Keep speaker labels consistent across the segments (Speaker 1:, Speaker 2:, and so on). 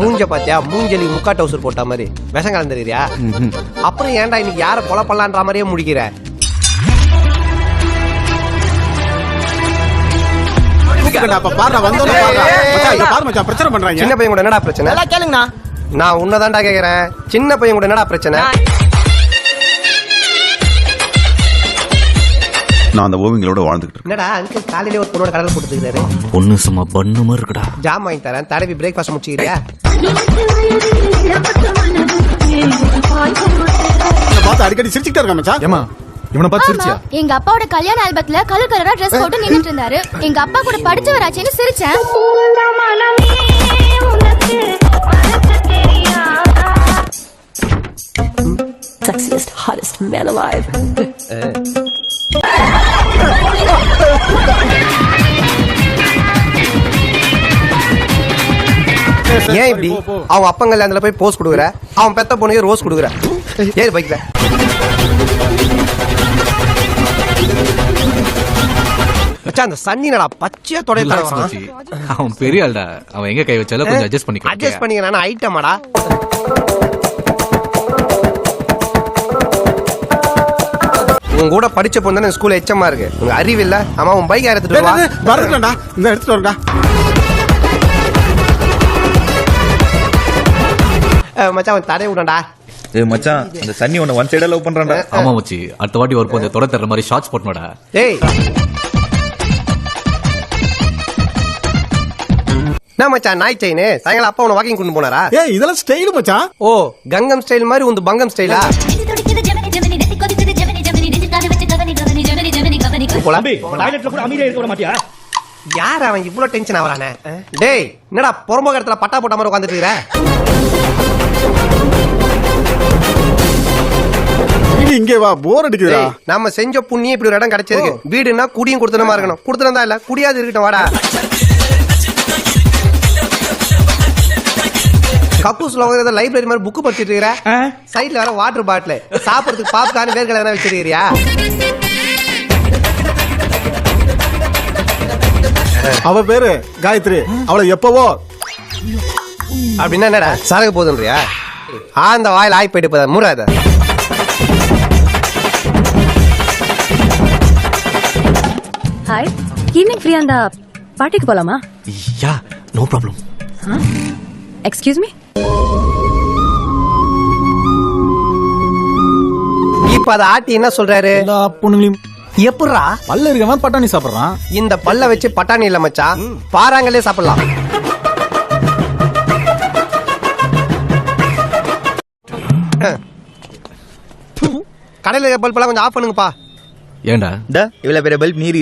Speaker 1: மூஞ்ச பாத்தியா? மூஞ்சலி முக்கா டவுசர் போட்ட மாதிரி. விஷம் கலந்துருக்கியா அப்புறம் ஏன்டா இன்னைக்கு யார கொலை பண்ணலான்ற மாதிரியே முடிக்கிற? சின்ன பையன் கூட என்னடா பிரச்சனை?
Speaker 2: கேளுங்கண்ணா.
Speaker 1: நான் உன்னதான்டா கேக்குறேன். சின்ன பையன் கூட என்னடா பிரச்சனை?
Speaker 3: நான் அந்த ஓவியங்களோட வாழ்ந்துகிட்டு இருக்கேன்.
Speaker 1: என்னடா அங்கிள் காலையிலே ஒரு பொண்ணோட கடல் போட்டுருக்காரு
Speaker 4: பொண்ணு சும்மா பண்ணு மாதிரி இருக்குடா
Speaker 1: ஜாம் வாங்கி தரேன். தடவி பிரேக்ஃபாஸ்ட் முடிச்சுக்கிறியா
Speaker 5: பார்த்து அடிக்கடி சிரிச்சுக்கிட்டே மச்சான்.
Speaker 6: ஏமா இவனை பார்த்து சிரிச்சியா?
Speaker 7: ஆமா, எங்க அப்பாவோட கல்யாண ஆல்பத்துல கலர் கலரா ட்ரெஸ் போட்டு நின்னுட்டு இருந்தாரு. எங்க அப்பா கூட படிச்சவராச்சேன்னு சிரிச்சேன்.
Speaker 8: Sexiest, hottest man alive.
Speaker 1: ஏன் இப்படி? அவன் அப்பன் கல்யாணத்துல போய் போஸ் கொடுக்குற. அவன் பெத்த பொண்ணுக்கு ரோஸ் கொடுக்குற. ஏன் பைக்ல அந்த சன்னினடா பச்சையா தொடையில.
Speaker 4: அவன் பெரிய ஆள்டா. அவன் எங்க கை வச்சாலும் கொஞ்சம் அட்ஜஸ்ட் பண்ணிக்கோ
Speaker 1: அட்ஜஸ்ட் பண்ணிக்க நான் ஐட்டமாடா உன் கூட படிச்ச பொண்ணு தானே ஸ்கூல்ல எச்சமா இருக்கு உங்க அறிவு இல்ல? ஆமா உன் பைக் எடுத்துட்டு வா
Speaker 5: வரதுலடா இந்த எடுத்துட்டு வரடா.
Speaker 1: மச்சான் அவன் தடை விடண்டா
Speaker 9: ஏ மச்சான் அந்த சன்னி உன்னை ஒன் சைடா லவ் பண்றான்டா.
Speaker 4: ஆமா மச்சி. அடுத்த வாட்டி ஒரு கொஞ்சம் தொட தர்ற மாதிரி ஷார்ட்ஸ் போட்டனோடா
Speaker 1: ஏய். என்ன மச்சான் நாய் செயின் சாயங்காலம் அப்பா உன வாக்கிங் கொண்டு போனாரா?
Speaker 5: ஏய் இதெல்லாம் ஸ்டைல் மச்சான்.
Speaker 1: ஓ கங்கம் ஸ்டைல் மாதிரி உந்து பங்கம் ஸ்டைலா யார் அவன் இவ்வளவு டென்ஷன் ஆவறானே? டேய் என்னடா புறம்போக இடத்துல பட்டா போட்ட மாதிரி உட்காந்துட்டு இருக்கிற?
Speaker 5: நீ இங்கே வா போர் அடிக்குதுடா.
Speaker 1: நம்ம செஞ்ச புண்ணியம் இப்படி ஒரு இடம் கிடைச்சிருக்கு. வீடுனா குடியும் கொடுத்தனமா இருக்கணும். கொடுத்தனதா இல்ல குடியாது இருக்கட்டும் வாடா. கக்கூஸ்ல உங்க லைப்ரரி மாதிரி புக் படிச்சிட்டு இருக்கிற? சைடுல வேற வாட்டர் பாட்டில் சாப்பிடுறதுக்கு பாப்கார்ன் வேர்க்கடலை எதனா வச்சிருக்கிறியா
Speaker 5: அவ பேரு காயத்ரி. அவளை எப்பவோ
Speaker 1: அப்படின்னா என்னடா சரக்கு போதுன்றியா? ஆ அந்த வாயில் ஆய் போயிட்டு போதா மூடாத
Speaker 8: ஹாய் ஈவினிங் ஃப்ரீயா இருந்தா பார்ட்டிக்கு போலாமா?
Speaker 4: Yeah no problem
Speaker 8: excuse me
Speaker 1: இப்ப அதை ஆட்டி என்ன சொல்றாரு?
Speaker 6: எல்லா பொண்ணுங்களையும்.
Speaker 1: எப்படிரா
Speaker 6: பல்ல இருக்கவன் பட்டாணி சாப்பிடுறான்.
Speaker 1: இந்த பல்ல வச்சு பட்டாணி இல்ல மச்சான் பாறாங்களே சாப்பிடலாம். கடையில பல்பெல்லாம் கொஞ்சம் ஆஃப் பண்ணுங்கப்பா.
Speaker 4: ஏன்டா
Speaker 9: டா இவ்வளவு பெரிய பல்ப் நீரி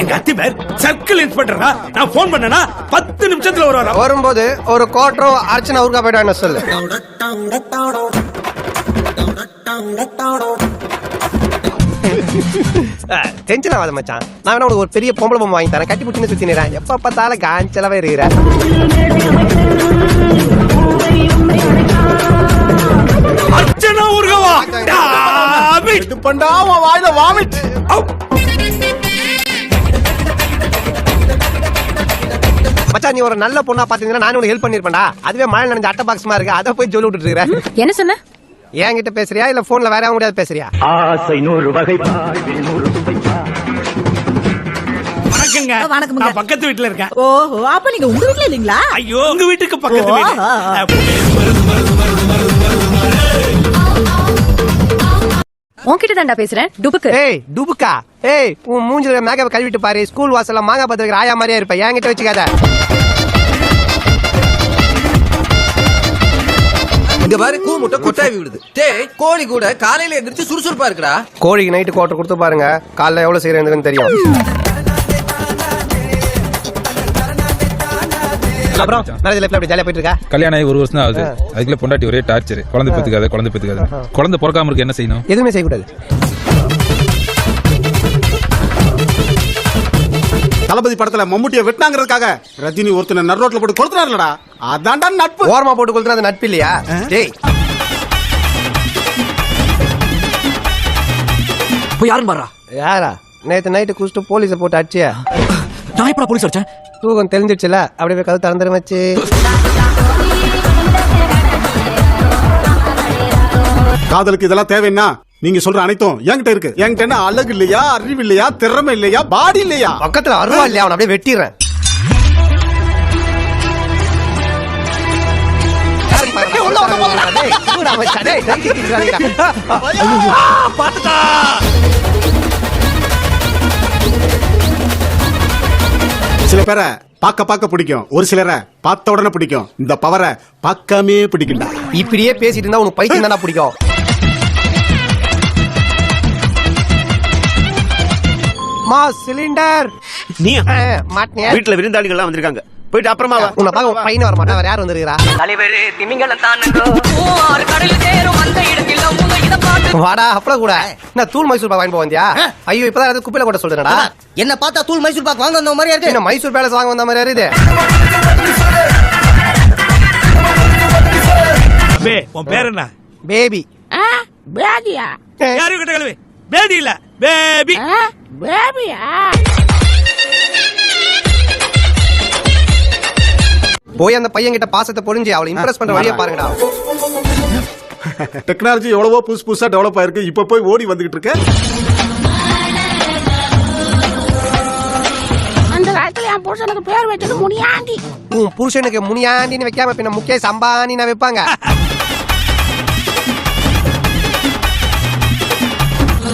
Speaker 10: எங்க அத்தி பேர் சர்க்கிள் இன்ஸ்பெக்டரா நான் போன் பண்ணனா பத்து நிமிஷத்துல வருவாரா
Speaker 1: வரும்போது ஒரு கோட்டரும் அர்ச்சனை ஊருக்கா போயிட்டான்னு சொல்லு. டென்ஷன் ஆகாத மச்சான்? நான் வேணா உனக்கு ஒரு பெரிய பொம்பளை பொம்மை வாங்கி தரேன். கட்டி பிடிச்சின்னு சுத்தினேன் எப்ப பார்த்தாலும் காஞ்சலாவே இருக்கிற.
Speaker 10: அர்ச்சனா ஊர்கவா?
Speaker 5: இது பண்ணா வாயில வாமிட்
Speaker 1: மச்சான் நீ ஒரு நல்ல பொண்ணா பாத்தீங்கன்னா நான் உனக்கு ஹெல்ப் பண்ணிருப்பேன்டா. அதுவே மழை நனைஞ்ச அட்டை பாக்ஸ்மா இருக்கு. அதை போய் சொல்லி விட்டுட்டு இருக்கிறேன்
Speaker 8: என்ன சொன்ன?
Speaker 1: என்கிட்ட பேசுறியா? இல்ல போன்ல வேற அவங்க பேசுறியா?
Speaker 10: ஆசை நூறு வகை வணக்கங்க
Speaker 2: வணக்கமுங்க.
Speaker 10: நான் பக்கத்து வீட்டுல இருக்கேன்.
Speaker 2: ஓஹோ அப்ப நீங்க உங்க வீட்ல இல்லீங்களா?
Speaker 10: ஐயோ உங்க வீட்டுக்கு பக்கத்து வீடு.
Speaker 8: உன்கிட்ட தான்டா பேசுறேன். டுபுக்கு.
Speaker 1: ஏய் டுபுக்கா? ஏய் உன் மூஞ்சில மேக்கப் கழுவிட்டு பாரு. ஸ்கூல் வாசல்ல மாங்காய் பத்து வைக்கிற ஆயா மாதிரியா இருப்ப. என்கிட்ட வச்சுக்காத.
Speaker 2: இங்க பாரு கூ முட்டை கொட்டாவி விடுது. டேய் கோழி கூட காலையில எந்திரிச்சு சுறுசுறுப்பா இருக்குடா.
Speaker 1: கோழிக்கு நைட்டு கோட்டை கொடுத்து பாருங்க. காலைல எவ்வளவு செய்யறதுன்னு தெரியும். அப்புறம் மேரேஜ் லைஃப்ல அப்படி ஜாலியா போயிட்டு இருக்கா?
Speaker 11: கல்யாணம் ஆகி ஒரு வருஷம் தான் ஆகுது. அதுக்குள்ள பொண்டாட்டி ஒரே டார்ச்சர் குழந்தை பெத்துக்காத குழந்தை பெத்துக்காத குழந்தை பிறக்காம இருக்கு என்ன செய்யணும்?
Speaker 1: எதுவுமே செய்யக்கூடாது.
Speaker 5: தளபதி படத்துல மம்முட்டிய வெட்டினாங்கிறதுக்காக ரஜினி ஒருத்தனை நடுரோட்ல போட்டு கொளுத்துறாருலடா அதான்டா நட்பு.
Speaker 1: ஓரமா போட்டு கொளுத்துனா அது நட்பு இல்லையா? டேய்.
Speaker 2: போய் யாரும் பாரா
Speaker 1: யாரா? நேத்து நைட்டு குடிச்சிட்டு போலீஸை போட்டு அடிச்சியா?
Speaker 4: நான் எப்படா போலீஸ் அடிச்சேன்?
Speaker 1: தூக்கம் தெரிஞ்சிடுச்சுல அப்படியே போய் கதவு திறந்துரு வச்சு
Speaker 5: காதலுக்கு இதெல்லாம் தேவைன்னா நீங்க சொல்ற அனைத்தும் என்கிட்ட இருக்கு. என்கிட்ட என்ன அழகு இல்லையா அறிவு இல்லையா திறமை இல்லையா பாடி இல்லையா?
Speaker 1: பக்கத்துல அருவா இல்லையா அவனை அப்படியே வெட்டிடுறேன். உள்ள
Speaker 5: சில பேரை பார்க்க பார்க்க பிடிக்கும். ஒரு சிலரை பார்த்த உடனே பிடிக்கும். இந்த பவரை பார்க்காமே பிடிக்கும்டா.
Speaker 1: இப்படியே பேசிட்டு இருந்தா உனக்கு பைத்தியம் தானே பிடிக்கும். மா சிலிண்டர்
Speaker 10: நீ
Speaker 1: மாட்டினியா.
Speaker 10: வீட்டுல விருந்தாளிகள் வந்திருக்காங்க. போயிட்டு அப்புறமா வா.
Speaker 1: உன்னை பார்க்க பையன் வர மாட்டான் வேற யார் வந்துருக்கிறா? வாடா அப்புறம் கூட. என்ன தூள் மைசூர் பாக் வாங்கி போவந்தியா ஐயோ இப்பதான் அது குப்பையில கொட்ட சொல்றேன்டா
Speaker 2: என்ன பார்த்தா தூள் மைசூர் பாக் வாங்க வந்த மாதிரியா இருக்கு?
Speaker 1: என்ன மைசூர் பேலஸ் வாங்க வந்த மாதிரி இது
Speaker 10: பே உன் பேர் என்ன?
Speaker 1: பேபி.
Speaker 10: யாரும் கிட்ட கழுவி பேதி இல்ல பேபி.
Speaker 1: போய் அந்த பையன் கிட்ட பாசத்தை பொழிஞ்சு அவளை இம்ப்ரெஸ் பண்ற வழியை பாருங்கடா.
Speaker 5: டெக்னாலஜி எவ்வளவோ புதுசு புதுசா டெவலப் ஆயிருக்கு. இப்ப போய் ஓடி வந்துகிட்டு இருக்க.
Speaker 7: அந்த காலத்துல என் புருஷனுக்கு பேர் வச்சது முனியாண்டி.
Speaker 1: உன் புருஷனுக்கு முனியாண்டின்னு வைக்காம பின்ன முகேஷ் வைப்பாங்க.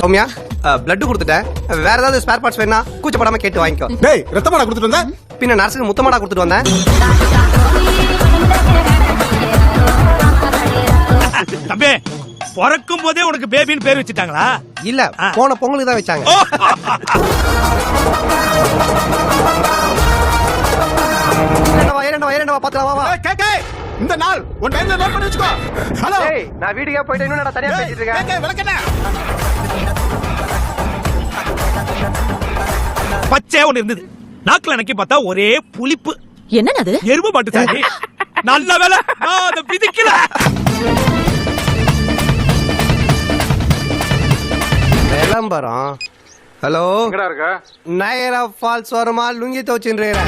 Speaker 1: சௌமியா பிளட் கொடுத்துட்டேன். வேற ஏதாவது ஸ்பேர் பார்ட்ஸ் வேணா கூச்சப்படாம கேட்டு வாங்கிக்கோ.
Speaker 5: டேய் ரத்தமாடா கொடுத்துட்டு வந்த?
Speaker 1: பின்ன நர்ஸுக்கு முத்தமாடா கொடுத்துட்டு வந்தேன்.
Speaker 10: தம்பி பிறக்கும் போதே உனக்கு பேபின்னு பேர் வச்சுட்டாங்களா?
Speaker 1: இல்ல போன பொங்கலுக்கு தான் வச்சாங்க.
Speaker 5: இந்த நாள் உன் டைம்ல நோட் பண்ணி வச்சுக்கோ. ஹலோ
Speaker 1: ஏய், நான் வீட்டுக்கே போயிட்டு இன்னும் நான் தனியா பேசிட்டு இருக்கேன்?
Speaker 5: விளக்கண்ணா.
Speaker 10: பச்சை ஒண்ணு இருந்தது. நாக்குல நக்கி பார்த்தா ஒரே புளிப்பு.
Speaker 8: என்னன்னு அது?
Speaker 10: எருமை மாட்டு சாணி நல்ல வேலை நான் அதை பிதிக்கல
Speaker 1: விளம்பரம் ஹலோ. நயரா ஃபால்ஸ் வருமா லுங்கி துவச்சுன்றேன்